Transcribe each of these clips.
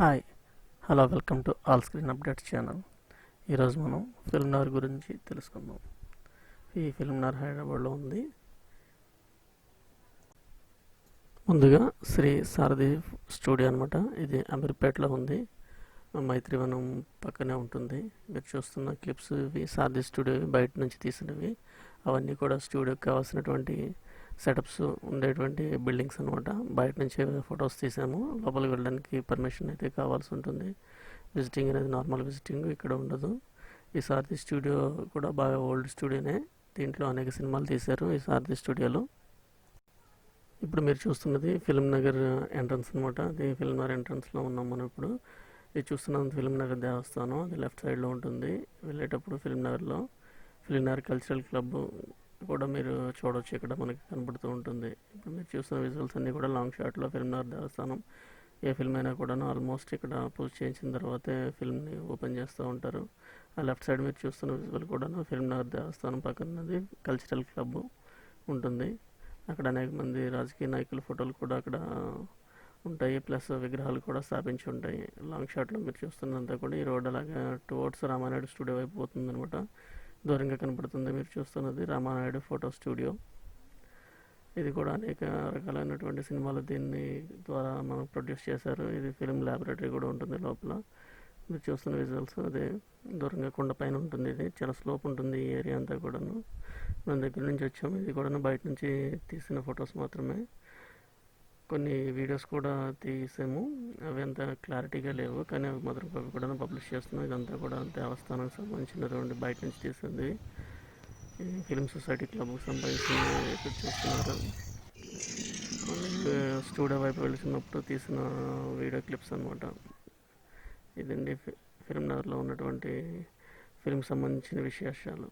Hi hello welcome to all screen updates channel. ఈరోజు మనం film Nagar గురించి తెలుసుకుందాం. ఈ ఫిల్మ్ నగర్ హైదరాబాద్లో ఉంది. ముందుగా శ్రీ సారథి స్టూడియో అనమాట ఇది అమీర్పేటలో ఉంది. మైత్రివనం పక్కనే ఉంటుంది. మీరు చూస్తున్న క్లిప్స్ ఇవి సారథి స్టూడియో బయట నుంచి తీసినవి. అవన్నీ కూడా స్టూడియోకి కావాల్సినటువంటి సెటప్స్ ఉండేటువంటి బిల్డింగ్స్ అనమాట బయట నుంచి ఫొటోస్ తీసాము లోపలికి వెళ్ళడానికి పర్మిషన్ అయితే కావాల్సి ఉంటుంది. విజిటింగ్ అనేది నార్మల్ విజిటింగ్ ఇక్కడ ఉండదు. ఈ సారథి స్టూడియో కూడా బాగా ఓల్డ్ స్టూడియోనే దీంట్లో అనేక సినిమాలు తీశారు ఈ సారథి స్టూడియోలో. ఇప్పుడు మీరు చూస్తున్నది ఫిల్మ్ నగర్ ఎంట్రన్స్ అనమాట అది ఫిల్మ్ నగర్ ఎంట్రన్స్లో ఉన్నాం మనం ఇప్పుడు. ఇది చూస్తున్నది ఫిల్మ్ నగర్ దేవస్థానం. అది లెఫ్ట్ సైడ్లో ఉంటుంది. వెళ్ళేటప్పుడు ఫిల్మ్ నగర్లో. ఫిల్మ్ నగర్ కల్చరల్ క్లబ్ కూడా మీరు చూడవచ్చు ఇక్కడ మనకి కనబడుతూ ఉంటుంది. ఇప్పుడు మీరు చూస్తున్న విజువల్స్ అన్నీ కూడా లాంగ్ షాట్లో ఫిల్మ్నార్ దేవస్థానం ఏ ఫిల్మ్ అయినా కూడా ఆల్మోస్ట్ ఇక్కడ పూజ చేయించిన తర్వాతే ఫిల్మ్ని ఓపెన్ చేస్తూ ఉంటారు. ఆ లెఫ్ట్ సైడ్ మీరు చూస్తున్న విజువల్ కూడా ఫిల్మ్నగర్ దేవస్థానం పక్కనది కల్చరల్ క్లబ్ ఉంటుంది. అక్కడ అనేక మంది రాజకీయ నాయకుల ఫోటోలు కూడా అక్కడ ఉంటాయి. ప్లస్ విగ్రహాలు కూడా స్థాపించి ఉంటాయి. లాంగ్ షాట్లో మీరు చూస్తున్నంతా కూడా ఈ రోడ్ అలాగే టువర్డ్స్ రామానాయుడు స్టూడియో వైపు అనమాట దూరంగా కనపడుతుంది. మీరు చూస్తున్నది రామానాయుడు ఫోటో స్టూడియో. ఇది కూడా అనేక రకాలైనటువంటి సినిమాలు దీన్ని ద్వారా మనం ప్రొడ్యూస్ చేశారు. ఇది ఫిల్మ్ ల్యాబొరేటరీ కూడా ఉంటుంది లోపల. మీరు చూస్తున్న విజువల్స్ అదే దూరంగా కొండ పైన ఉంటుంది ఇది. చాలా స్లోప్ ఉంటుంది ఈ ఏరియా అంతా కూడాను. మన దగ్గర నుంచి వచ్చాము. ఇది కూడా బయట నుంచి తీసిన ఫొటోస్ మాత్రమే. కొన్ని వీడియోస్ కూడా తీసాము. అవి అంత క్లారిటీగా లేవు. కానీ అవి మాత్రం అవి కూడా పబ్లిష్ చేస్తున్నాం ఇదంతా కూడా దేవస్థానానికి సంబంధించినటువంటి బయట నుంచి తీసింది. ఫిలిం ఫిల్మ్ సొసైటీ క్లబ్కి సంబంధించిన ఇక్కడ చూస్తున్నారు స్టూడియో వైపు వెళ్తున్నప్పుడు తీసిన వీడియో క్లిప్స్ అనమాట ఇదండి ఫిల్మ్ నగర్లో ఉన్నటువంటి ఫిల్మ్ సంబంధించిన విశేషాలు.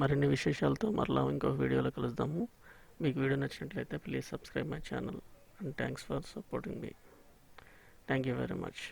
మరిన్ని విశేషాలతో మరలా ఇంకొక వీడియోలో కలుద్దాము. మీకు వీడియో నచ్చినట్లయితే please subscribe my channel and thanks for supporting me. Thank you very much.